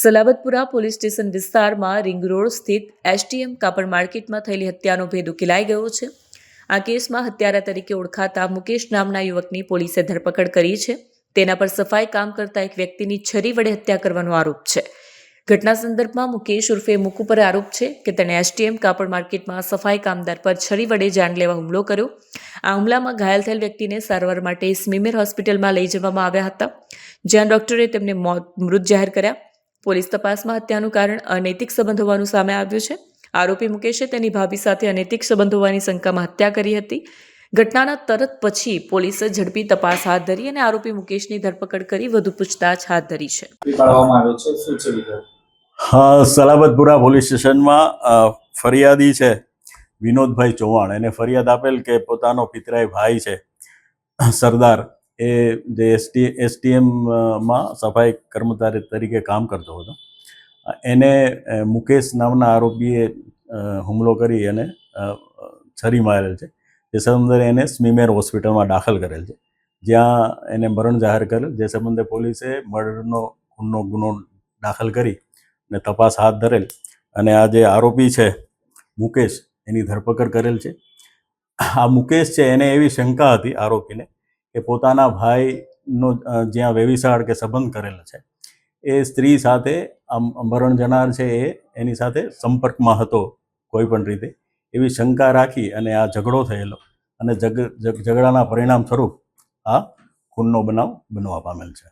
Salabatpura police station વિસ્તારમાં ring road સ્થિત STM કાપડ માર્કેટમાં થયેલી હત્યાનો ભેદ ઉકેલાઈ ગયો છે. આ કેસમાં હત્યારા તરીકે ઓળખાતા મુકેશ નામના યુવકની પોલીસે ધરપકડ કરી છે. તેના પર સફાઈ કામ કરતા એક વ્યક્તિની છરી વડે હત્યા કરવાનો આરોપ છે. ઘટના સંદર્ભમાં મુકેશ ઉર્ફે મુકુ પર આરોપ છે કે તેણે એસટીએમ કાપડ માર્કેટમાં સફાઈ કામદાર પર છરી વડે જાનલેવા હુમલો કર્યો. આ હુમલામાં ઘાયલ થયેલ વ્યક્તિને સારવાર માટે સ્મીમેર હોસ્પિટલમાં લઈ જવામાં આવ્યા હતા. જ્યાં ડોક્ટરે તેમને મોત, મૃત જાહેર કર્યા. પોલીસ તપાસમાં હત્યાનું કારણ અનૈતિક સંબંધ હોવાનું સામે આવ્યું છે. આરોપી મુકેશે તેની ભાભી સાથે અનૈતિક સંબંધ હોવાની શંકામાં હત્યા કરી હતી. ઘટનાના તરત પછી પોલીસે ઝડપી તપાસ હાથ ધરી અને આરોપી મુકેશની ધરપકડ કરી વધુ પૂછતાછ હાથ ધરી છે. હા સલાબતપુરા પોલીસ સ્ટેશનમાં ફરિયાદી છે વિનોદભાઈ ચૌહાણ. એને ફરિયાદ આપેલ કે પોતાનો પિતરાય ભાઈ છે સરદાર. એ જે એસટી એસટીએમમાં સફાઈ કર્મચારી તરીકે કામ કરતો હતો. એને મુકેશ નામના આરોપીએ હુમલો કરી અને છરી મારેલ છે. જે સંબંધે એને સ્મીમેર હોસ્પિટલમાં દાખલ કરેલ છે. જ્યાં એને મરણ જાહેર કરેલ, જે સંબંધે પોલીસે મર્ડરનો ખૂનનો ગુનો દાખલ કરી અને તપાસ હાથ ધરેલ. અને આ જે આરોપી છે, મુકેશ, એની ધરપકડ કરેલ છે. આ મુકેશ છે, એને એવી શંકા હતી આરોપીને કે પોતાના ભાઈનો જ્યાં વેવિશાળ કે સંબંધ કરેલો છે, એ સ્ત્રી સાથે મરણ જનાર છે એ, એની સાથે સંપર્કમાં હતો કોઈ પણ રીતે, એવી શંકા રાખી અને આ ઝઘડો થયેલો અને ઝઘડાના પરિણામ સ્વરૂપ આ ખૂનનો બનાવ બનવા પામેલ છે.